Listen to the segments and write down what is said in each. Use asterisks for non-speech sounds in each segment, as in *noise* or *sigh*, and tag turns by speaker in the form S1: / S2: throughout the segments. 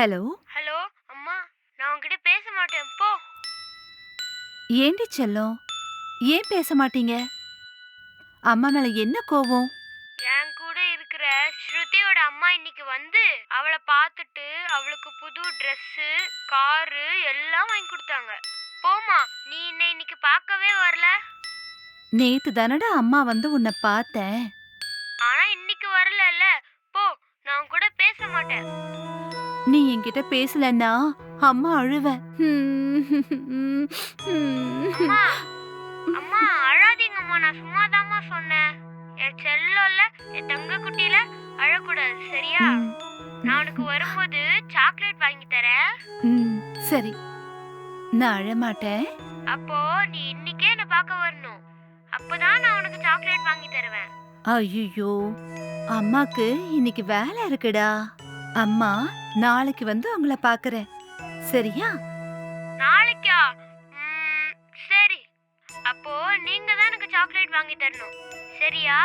S1: Hello?
S2: Hello அம்மா நான் உன்கிட்ட பேச மாட்டேன். போ.
S1: ஏண்டி செல்லம்? ஏன் பேச மாட்டீங்க? அம்மா மேல என்ன கோவம்?
S2: என் கூட இருக்கிற ஸ்ருதியோட அம்மா இன்னைக்கு வந்து அவளை பார்த்துட்டு அவளுக்கு புது ட்ரெஸ்ஸு காரு எல்லாம் வாங்கி கொடுத்தாங்க. போமா நீ என்னை இன்னைக்கு பார்க்கவே வரல?
S1: நேத்து தானடா அம்மா வந்து உன்னை பார்த்தேன்.
S2: ஆனா இன்னைக்கு வரலல்ல. போ நான் உன் கூட பேச மாட்டேன்.
S1: நீ என்கிட்ட பேசலன்னா அம்மா அழுவேன்
S2: அம்மா அழாதீங்கம்மா. நான் சும்மா சொன்னேன். என் செல்லோல்ல என் தங்க குட்டியில அழக்கூடாது சரியா? நான் உனக்கு வரும்போது சாக்லேட் வாங்கி தரேன்.
S1: ம், சரி. நான் அழமாட்டேன்.
S2: அப்போ நீ இன்னைக்கே என்ன பார்க்க வரணும். அப்பதான் நான் உனக்கு சாக்லேட் வாங்கி தருவேன்.
S1: ஐயோ அம்மாக்கு இன்னைக்கு வேலை இருக்குடா. அம்மா நாளைக்கு வந்து உங்களை பாக்குறேன். சரியா?
S2: நாளைக்கா? ம், சரி. அப்போ நீங்க தான் எனக்கு சாக்லேட் வாங்கி தரணும். சரியா?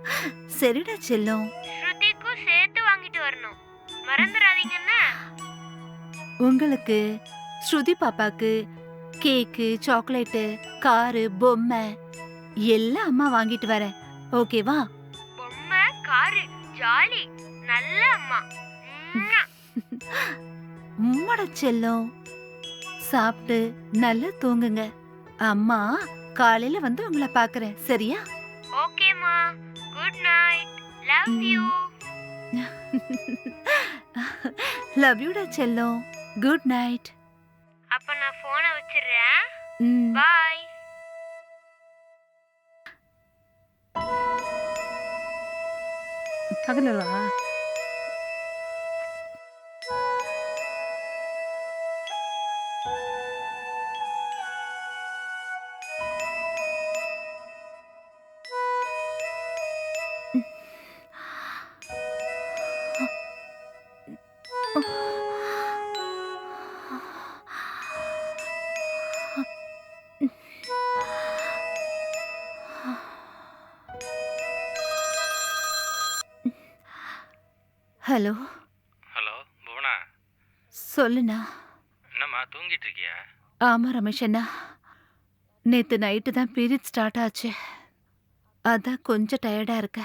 S2: *laughs*
S1: சரிடா செல்லம்.
S2: ஸ்ருதிக்கும் சேர்த்து வாங்கிட்டு வரணும். மறந்துடாதீங்கன்னு
S1: உங்களுக்கு ஸ்ருதி பாப்பாக்கு கேக்கு சாக்லேட்டு காரு பொம்மை எல்லாம் அம்மா வாங்கிட்டு வரேன். ஓகேவா?
S2: பொம்மை காரு ஜாலி. நல்ல அம்மா. ம்ம். *laughs*
S1: உம்மோட செல்லம். சாப்பிட்டு நல்லா தூங்குங்க. அம்மா காலையில வந்து உங்களை பாக்குறேன் சரியா?
S2: ஓகேம்மா good night love you
S1: love யூடா செல்லம். குட் நைட்
S2: அப்ப நான் போனை வச்சிடுறேன்.
S1: ம்.
S2: பாய்
S1: பகலவா ஹலோ.
S3: ஹலோ புவனா?
S1: சொல்லுண்ணா.
S3: என்னம்மா தூங்கிட்டு இருக்கியா
S1: ஆமா ரமேஷ் அண்ணா. நேத்து நைட்டு தான் பீரியட் ஸ்டார்ட் ஆச்சு. அதான் கொஞ்சம் டயர்டா இருக்க.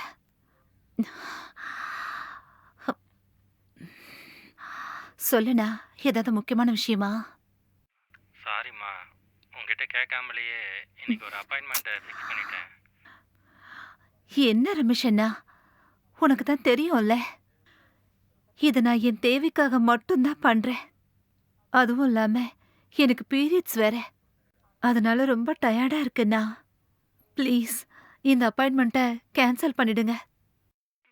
S1: சொல்லுண்ணா ஏதாவது முக்கியமான விஷயமா?
S3: சாரிம்மா உங்ககிட்ட கேட்காமலேயே இன்னைக்கு ஒரு அப்பாயின்மெண்ட்டை ஃபிக்ஸ் பண்ணிட்டேன்.
S1: என்ன ரமேஷ் அண்ணா? உனக்கு தான் தெரியும்ல. இதை நான் என் தேவைக்காக மட்டும்தான் பண்றேன். அதுவும் இல்லாம எனக்கு பீரியட்ஸ் வேற. அதனால ரொம்ப டயர்டா இருக்குண்ணா ப்ளீஸ் இந்த அப்பாயின்மெண்ட்டை கேன்சல் பண்ணிடுங்க.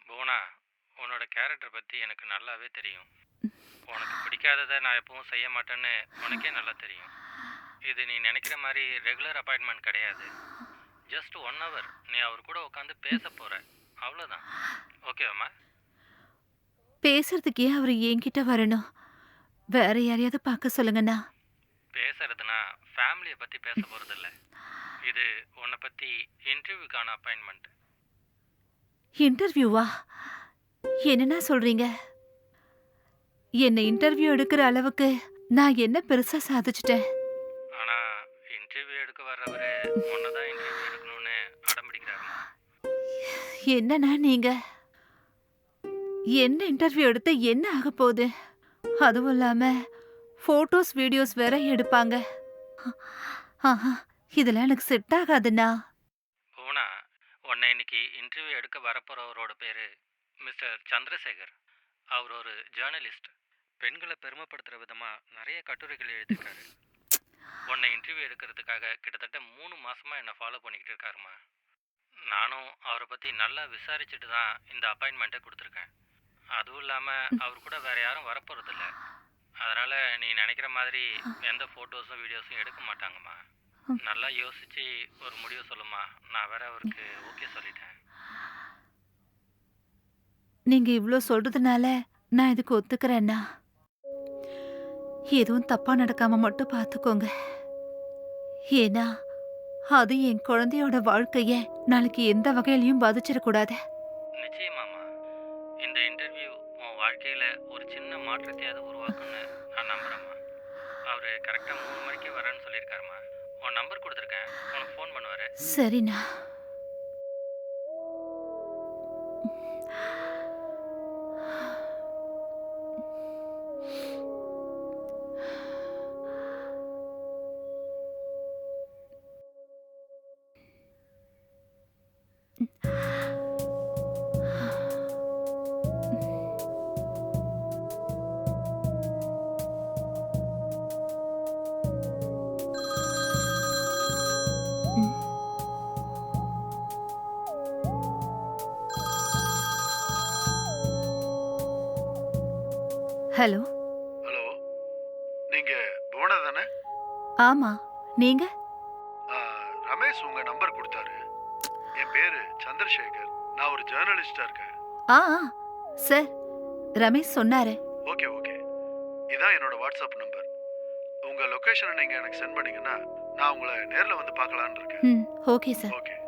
S3: போனா உன்னோட கேரக்டர் பற்றி எனக்கு நல்லாவே தெரியும். உனக்கு பிடிக்காததை நான் எப்பவும் செய்ய மாட்டேன்னு உனக்கே நல்லா தெரியும். இது நீ நினைக்கிற மாதிரி ரெகுலர் அப்பாயின்மெண்ட் கிடையாது. ஜஸ்ட் ஒன் ஹவர் நீ அவர் கூட உட்காந்து பேச போற. அவ்வளோதான் ஓகேவாம்மா
S1: பேசுறதுக்கு ஏன் அவர் என்கிட்ட வரணும். வேற யாரையாவது பார்க்க சொல்லுங்கண்ணா.
S3: பேசுறதுனா ஃபேமிலியை பற்றி பேச போகிறதில்ல இது உன்னை பற்றி இன்டர்வியூக்கான அப்பாயின்மெண்ட்
S1: இன்டர்வியூவா என்னண்ணா சொல்றீங்க? என்னை இன்டர்வியூ எடுக்கிற அளவுக்கு நான் என்ன பெருசா சாதிச்சிட்டேன்?
S3: ஆனா இன்டர்வியூ எடுக்க வர்றவரு உன்னதான் இன்டர்வியூ எடுக்கணும்னு அடம் பிடிக்கிறாருமா
S1: என்னண்ணா நீங்க? என்ன இன்டர்வியூ எடுத்து என்ன ஆக போகுது? அதுவும் இல்லாம போட்டோஸ் வீடியோஸ் வேற எடுப்பாங்க. ஆஹா, இதெல்லாம் எனக்கு செட் ஆகாதுண்ணா.
S3: பூனா உன்னை இன்னைக்கு இன்டர்வியூ எடுக்க வரப்போறவரோட பேரு மிஸ்டர் சந்திரசேகர். அவர் ஒரு ஜேர்னலிஸ்ட் பெண்களை பெருமைப்படுத்துற விதமா நிறைய கட்டுரைகள் எழுதியிருக்காரு. உன்னை இன்டர்வியூ எடுக்கிறதுக்காக கிட்டத்தட்ட மூணு மாசமா என்னை ஃபாலோ பண்ணிக்கிட்டு இருக்காருமா. நானும் அவரை பத்தி நல்லா விசாரிச்சுட்டு தான் இந்த அப்பாயின்மெண்ட்டை கொடுத்துருக்கேன். அதுவும் இல்லாம அவர் கூட வேற யாரும் வரப்போறதில்ல. அதனால நீ நினைக்கிற மாதிரி எந்த போட்டோஸும் வீடியோஸும் எடுக்க மாட்டாங்கம்மா. நல்லா யோசிச்சு ஒரு முடிவு சொல்லுமா நான் வேற அவருக்கு ஓகே சொல்லிட்டேன்.
S1: நீங்க இவ்ளோ சொல்றதுனால நான் இதுக்கு ஒத்துக்கிறேன்னா எதுவும் தப்பா நடக்காம மட்டும் பார்த்துக்கோங்க ஏன்னா அது என் குழந்தையோட வாழ்க்கைய நாளைக்கு எந்த வகையிலையும் பாதிச்சிடக்கூடாது.
S3: நிச்சயமாமா கரெக்டாக மூணு மணிக்கு வரேன்னு சொல்லியிருக்காருமா. உன் நம்பர் கொடுத்துருக்கேன். உனக்கு ஃபோன் பண்ணுவார்.
S1: சரிண்ணா. ஹலோ.
S4: ஹலோ. நீங்க புவனா தானே?
S1: ஆமா. நீங்க?
S4: ரமேஷ் உங்க நம்பர் கொடுத்தாரு. என் பேரு சந்திரசேகர். நான் ஒரு ஜேர்னலிஸ்டா இருக்கேன்.
S1: ஆ ஆ, சார் ரமேஷ் சொன்னாரு.
S4: Okay okay. இதான் என்னோட வாட்ஸ்அப் நம்பர். உங்க லொகேஷனை நீங்க எனக்கு சென்ட் பண்ணீங்கன்னா நான் உங்களை நேர்ல வந்து பார்க்கலான்னு இருக்கேன்.
S1: ம் okay sir.
S4: Okay.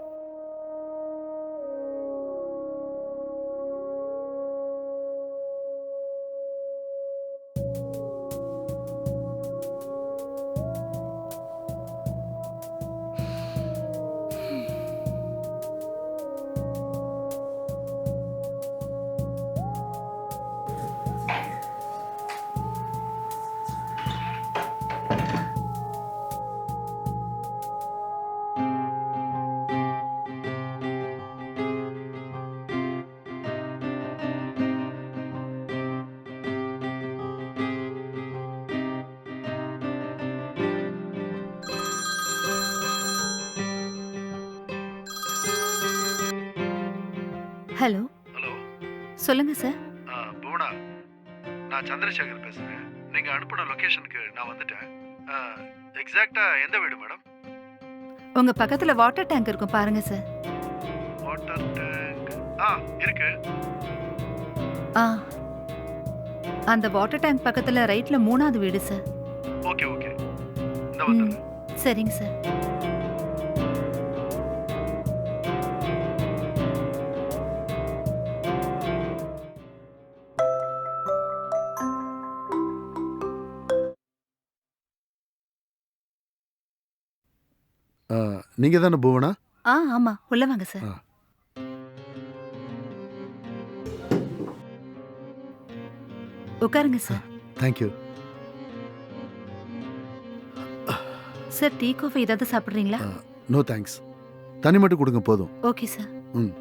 S1: Hello.
S4: Hello.
S1: சொல்லுங்க சார்
S4: புவனா. நான் சந்திரசேகர் பேசுறேன். நீங்க அனுப்பின லொகேஷனுக்கு நான் வந்துட்டேன். எக்ஸாக்டா எந்த வீடு மேடம்
S1: உங்க பக்கத்துல வாட்டர் டேங்க் இருக்கும் பாருங்க சார்
S4: வாட்டர் டேங்க் ஆ இருக்கு.
S1: ஆ. அந்த வாட்டர் டேங்க் பக்கத்துல ரைட்ல மூணாவது வீடு சார்
S4: ஓகே ஓகே இந்த
S1: சரிங்க சார்
S4: நீங்க தானே புவனா?
S1: ஆ ஆமா. உள்ள வாங்க சார்
S4: ஆ.
S1: உட்காருங்க sir
S4: thank you
S1: sir tea coffee ஏதாவது சாப்பிட்றீங்களா?
S4: நோ தேங்க்ஸ் தண்ணி மட்டும் கொடுங்க போதும்.
S1: ஓகே சார்
S4: ம்.